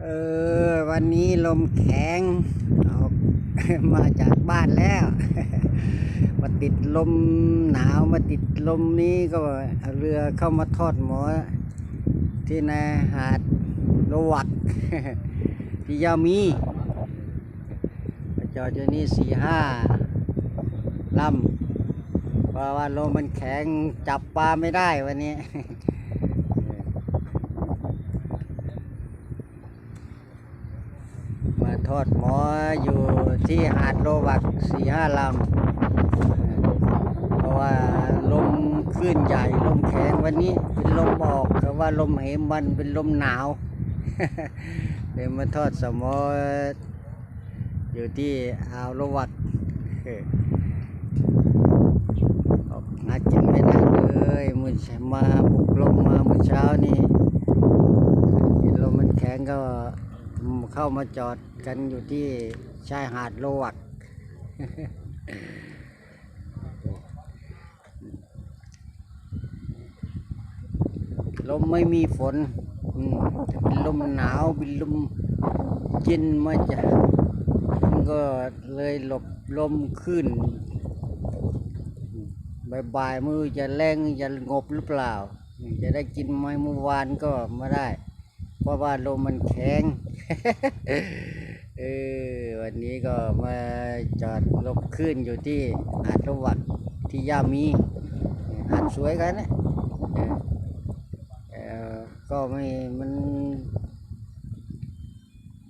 เออ วันนี้ลมแข็งออกมาจากบ้านแล้ว มาติดลมหนาวมาติดลมนี้ก็เรือเข้ามาทอดหมอ ที่นาหาดโลวักที่ยามีจอดอยู่นี่สี่ห้าลำ ราะว่าลมมันแข็งจับปลาไม่ได้วันนี้ มาทอดหมออยู่ที่หาดโลวักสี่ห้าลำเพราะว่าลมคลื่นใหญ่ลมแข็งวันนี้เป็นลมออกแต่ว่าลมเหมมันเป็นลมหนาวเลยมาทอดสมออยู่ที่อ่าวโลวักากินไม่ได้เลยมือเช้ามาบุกลมมาเมื่อเช้านี่ลมมันแข็งก็เข้ามาจอดกันอยู่ที่ชายหาดโลวักลมไม่มีฝนเป็นลมหนาวเป็นลมเย็นมาจากก็เลยหลบลมขึ้น บ่ายๆมือจะแรงจะงบหรือเปล่า จะได้กินไหมเมื่อวานก็ไม่ได้ เพราะว่าลมมันแข็งเออวันนี้ก็มาจอดลบขึ้นอยู่ที่หาดระวักที่ย่ามีหาดสวยกันนะเออก็ไม่มัน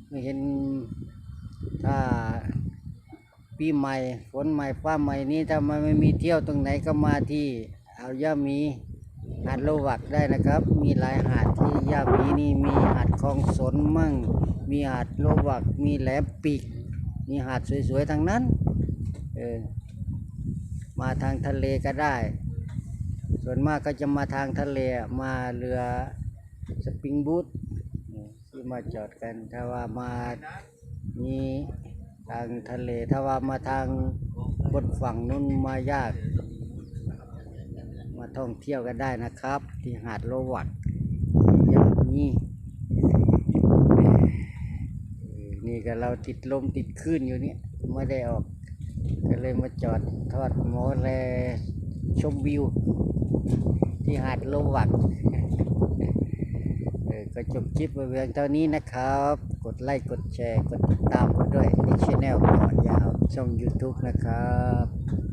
ไม่เห็นถ้า ปีใหม่ฝนใหม่ฟ้าใหม่นี้ถ้ามันไม่มีเที่ยวตรงไหนก็มาที่อ่าวยามีหาดโลวักได้นะครับ มีหลายหาดที่ย่ามีนี่มีหาดคลองสนมั่ง มีหาดโลวักมีแหลมปีกมีหาดสวยๆทั้งนั้นเออมาทางทะเลก็ได้ ส่วนมากก็จะมาทางทะเลมาเรือสปริงบูทที่มาจอดกันถ้าว่ามามี ทางทะเลถ้าว่ามาทางบนฝั่งนู้นมายาก มาท่องเที่ยวกันได้นะครับ ที่หาดโลวักอย่างนี้นี่ก็เราติดลมติดคลื่นอยู่เนี่ยไม่ได้ออก ก็เลยมาจอดทอดหมอแลชมวิว ที่หาดโลวักเออ ก็จบคลิปไปเพียงเท่านี้นะครับ กดไลค์ กดแชร์ กดติดตามกันด้วยในช่องก่อนยาวช่อง YouTube นะครับ